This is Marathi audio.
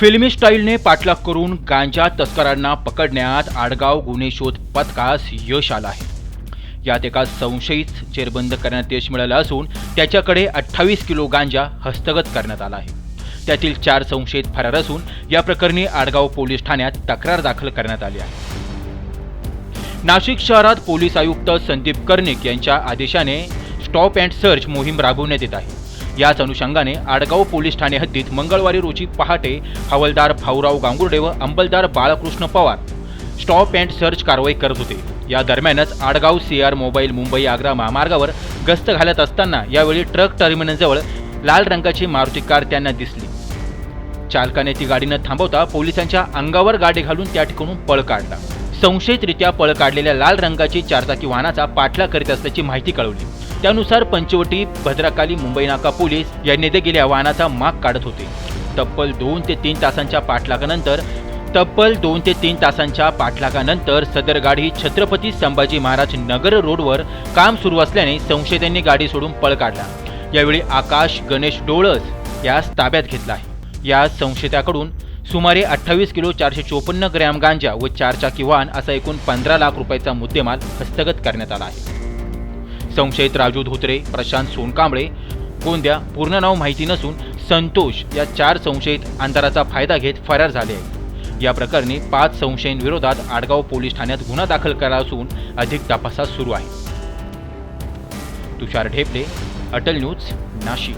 फिल्मी स्टाईलने पाठलाग करून गांजा तस्करांना पकडण्यात आडगाव गुन्हे शोध पथकास यश आलं आहे. यात एका संशयित चेरबंद करण्यात यश मिळालं असून त्याच्याकडे अठ्ठावीस किलो गांजा हस्तगत करण्यात आला आहे. त्यातील चार संशयित फरार असून या प्रकरणी आडगाव पोलीस ठाण्यात तक्रार दाखल करण्यात आली आहे. नाशिक शहरात पोलीस आयुक्त संदीप कर्णिक यांच्या आदेशाने स्टॉप अँड सर्च मोहीम राबवण्यात येत आहे. याच अनुषंगाने आडगाव पोलीस ठाणे हद्दीत मंगळवारी रोजी पहाटे हवालदार भाऊराव गांगुर्डे व अंबलदार Balkrishna Pawar stop and search कारवाई करत होते. या दरम्यानच Adgaon C R mobile Mumbai Agra महामार्गावर गस्त घालत असताना यावेळी ट्रक टर्मिनलजवळ लाल रंगाची मारुती कार त्यांना दिसली. चालकाने ती गाडी न थांबवता पोलिसांच्या अंगावर गाडी घालून त्या ठिकाणून पळ काढला. संशयितरित्या पळ काढलेल्या लाल रंगाची चारचाकी वाहनाचा पाठलाग करीत असल्याची माहिती कळवली. त्यानुसार पंचवटी भद्रकाली मुंबई नाका पोलीस यांनी देखील गेल्या वाहनाचा माग काढत होते. तब्बल दोन ते तीन तासांच्या पाठलागानंतर तब्बल दोन ते तीन तासांच्या पाठलागानंतर सदर गाडी छत्रपती संभाजी महाराज नगर रोडवर काम सुरू असल्याने संशयितांनी गाडी सोडून पळ काढला. यावेळी आकाश गणेश डोळस यास ताब्यात घेतला आहे. या संशयिताकडून सुमारे अठ्ठावीस किलो चारशे चोपन्न ग्रॅम गांजा व चारचाकी वाहन असा एकूण पंधरा लाख रुपयाचा मुद्देमाल हस्तगत करण्यात आला आहे. संशयित राजू धोत्रे प्रशांत सोनकांबळे गोंद्या पूर्ण नाव माहिती नसून संतोष या चार संशयित अंतराचा फायदा घेत फरार झाले आहेत. या प्रकरणी पाच संशयींविरोधात आडगाव पोलीस ठाण्यात गुन्हा दाखल केला असून अधिक तपासात सुरू आहे. तुषार ढेपले अटल न्यूज नाशिक.